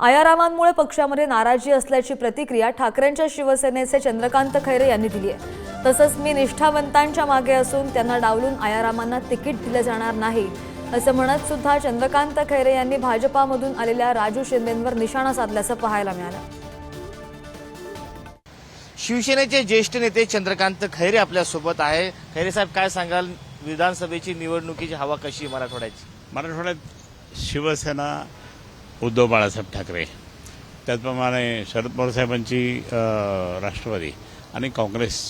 आयारामांमुळे पक्षामध्ये नाराजी असल्याची प्रतिक्रिया ठाकरेंच्या शिवसेनेचे चंद्रकांत खैरे यांनी दिली आहे. तसंच मी निष्ठावंतांच्या मागे असून त्यांना डावलून आयारामांना तिकीट दिलं जाणार नाही असं म्हणत सुद्धा चंद्रकांत खैरे यांनी भाजपामधून आलेल्या राजू शिंदेंवर निशाणा साधल्याचं पाहायला मिळालं. शिवसेनेचे ज्येष्ठ नेते चंद्रकांत खैरे आपल्यासोबत आहे. खैरे साहेब काय सांगाल? विधानसभेची निवडणुकीची हवा कशी मराठवाड्याची? मराठवाड्यात शिवसेना उद्धव बाळासाहेब ठाकरे त्याचप्रमाणे शरद पवार साहेबांची राष्ट्रवादी आणि काँग्रेस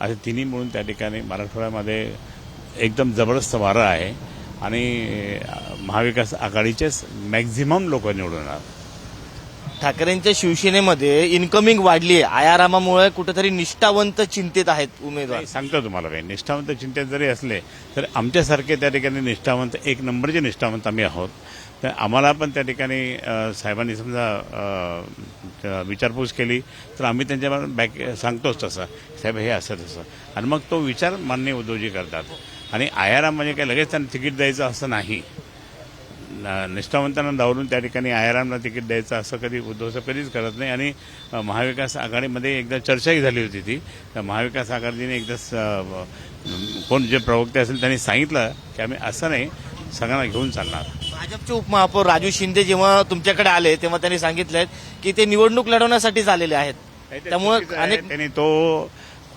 असे तिन्ही मिळून त्या ठिकाणी मराठवाड्यामध्ये एकदम जबरदस्त वारं आहे आणि महाविकास आघाडीचेच मॅक्झिमम लोक निवडून येणार. ठाकरेंच्या शिवसेनेमध्ये इन्कमिंग वाढली आहे. आयारामामुळे कुठेतरी निष्ठावंत चिंतेत आहेत उमेदवार. सांगतो तुम्हाला काही. निष्ठावंत चिंतेत जरी असले तर आमच्यासारखे त्या ठिकाणी निष्ठावंत एक नंबरचे निष्ठावंत आम्ही आहोत. तर आम्हाला पण त्या ठिकाणी साहेबांनी समजा विचारपूस केली तर आम्ही त्यांच्या बॅक सांगतोच तसं. साहेब हे असं तसं. आणि मग तो विचार मान्य उद्धवजी करतात. आणि आयाराम म्हणजे काय लगेच त्यांना तिकीट द्यायचं असं नाही. निष्ठावंतांना डावलून त्या ठिकाणी आयारामला तिकीट द्यायचं असं कधी उद्धव साहेब कधीच करत नाही. आणि महाविकास आघाडीमध्ये एकदा चर्चाही झाली होती ती. तर महाविकास आघाडीने एकदा कोण जे प्रवक्ते असेल त्यांनी सांगितलं की आम्ही असं नाही सगळ्यांना घेऊन चालणार. भाजपचे उपमहापौर राजू शिंदे जेव्हा तुमच्याकडे आले तेव्हा त्यांनी सांगितलंय की ते निवडणूक लढवण्यासाठीच आलेले आहेत. त्यामुळे. अनेक त्यांनी तो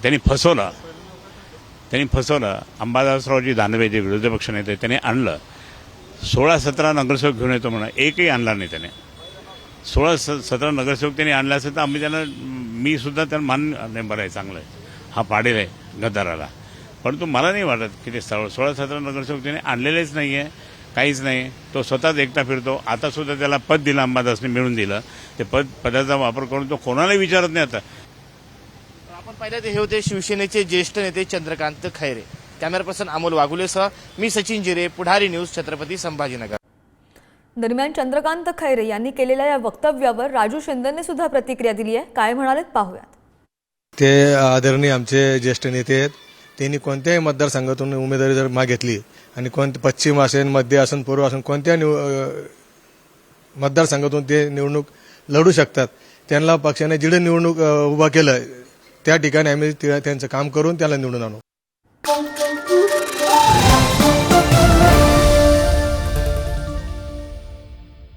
त्यांनी फसवलं. त्यांनी फसवलं. अंबादासरावजी दानवे जे विरोधी पक्ष नेते त्यांनी आणलं. सोळा सतरा नगरसेवक घेऊन येतो म्हणा एकही आणला नाही त्याने. सोळा स सतरा नगरसेवक त्यांनी आणला असेल तर आम्ही त्यांना मी सुद्धा त्यांना मान नाही बरं आहे चांगलं आहे. हा पाडेल आहे गद्दाराला. परंतु मला नाही वाटत की ते सोळा सोळा सतरा नगरसेवक त्यांनी आणलेलेच नाही आहे काहीच नाही तो स्वतःच एकटा फिरतो. आता सुद्धा त्याला पद दिलं अंबादासने मिळून दिलं. ते पद पदाचा वापर करून तो कोणालाही विचारत नाही आता. आपण पाहिलं ते हे होते शिवसेनेचे ज्येष्ठ नेते चंद्रकांत खैरे. कॅमेरा पर्सन अमोल वाघुलेसह मी सचिन जिरे पुढारी न्यूज छत्रपती संभाजीनगर. दरम्यान चंद्रकांत खैरे यांनी केलेल्या या वक्तव्यावर राजू शिंदेने सुद्धा प्रतिक्रिया दिली आहे. काय म्हणालेत पाहूयात. ते आदरणीय आमचे ज्येष्ठ नेते आहेत. त्यांनी कोणत्याही मतदारसंघातून उमेदवारी जर मागितली आणि कोणते पश्चिम असेल मध्य असेल पूर्व असेल कोणत्या निव मतदारसंघातून ते निवडणूक लढू शकतात त्यांना पक्षाने जिडे निवडणूक उभा केलं त्या ठिकाणी आम्ही त्या- त्यांचं काम करून त्याला निवडून आणू.